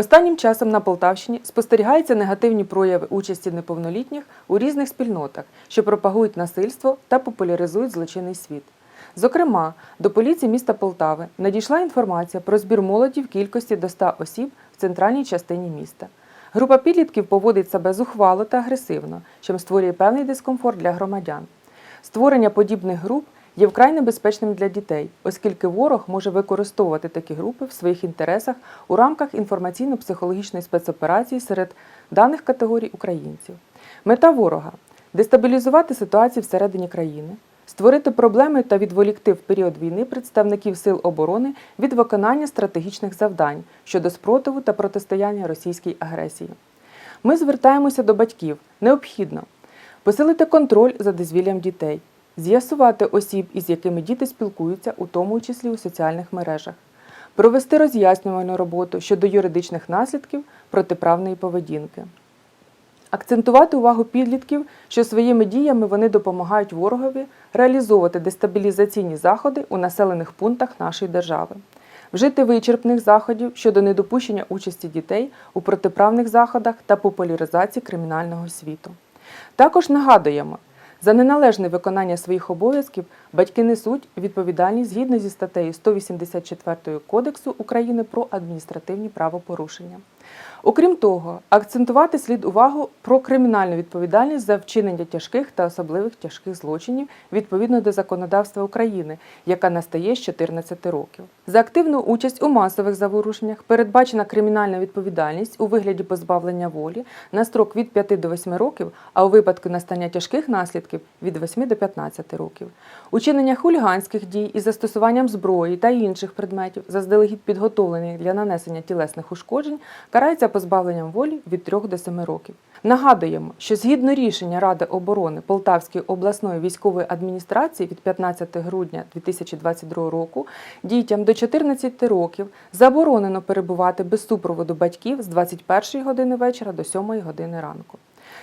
Останнім часом на Полтавщині спостерігаються негативні прояви участі неповнолітніх у різних спільнотах, що пропагують насильство та популяризують злочинний світ. Зокрема, до поліції міста Полтави надійшла інформація про збір молоді в кількості до 100 осіб в центральній частині міста. Група підлітків поводить себе зухвало та агресивно, чим створює певний дискомфорт для громадян. Створення подібних груп є вкрай небезпечним для дітей, оскільки ворог може використовувати такі групи в своїх інтересах у рамках інформаційно-психологічної спецоперації серед даних категорій українців. Мета ворога дестабілізувати ситуацію всередині країни, створити проблеми та відволікти в період війни представників сил оборони від виконання стратегічних завдань щодо спротиву та протистояння російській агресії. Ми звертаємося до батьків. Необхідно посилити контроль за дозвіллям дітей, з'ясувати осіб, із якими діти спілкуються, у тому числі у соціальних мережах, провести роз'яснювальну роботу щодо юридичних наслідків протиправної поведінки. Акцентувати увагу підлітків, що своїми діями вони допомагають ворогові реалізовувати дестабілізаційні заходи у населених пунктах нашої держави, вжити вичерпних заходів щодо недопущення участі дітей у протиправних заходах та популяризації кримінального світу. Також нагадуємо, за неналежне виконання своїх обов'язків батьки несуть відповідальність згідно зі статтею 184 Кодексу України про адміністративні правопорушення. Окрім того, акцентувати слід увагу про кримінальну відповідальність за вчинення тяжких та особливих тяжких злочинів відповідно до законодавства України, яка настає з 14 років. За активну участь у масових заворушеннях передбачена кримінальна відповідальність у вигляді позбавлення волі на строк від 5 до 8 років, а у випадку настання тяжких наслідків від 8 до 15 років. Учинення хуліганських дій із застосуванням зброї та інших предметів, заздалегідь підготовлених для нанесення тілесних ушкоджень, карається позбавленням волі від 3 до 7 років. Нагадуємо, що згідно рішення Ради оборони Полтавської обласної військової адміністрації від 15 грудня 2022 року дітям до 14 років заборонено перебувати без супроводу батьків з 21 години вечора до 7 години ранку.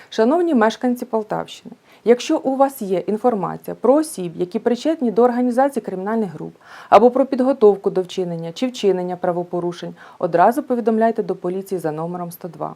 Шановні мешканці Полтавщини, якщо у вас є інформація про осіб, які причетні до організації кримінальних груп, або про підготовку до вчинення чи вчинення правопорушень, одразу повідомляйте до поліції за номером 102.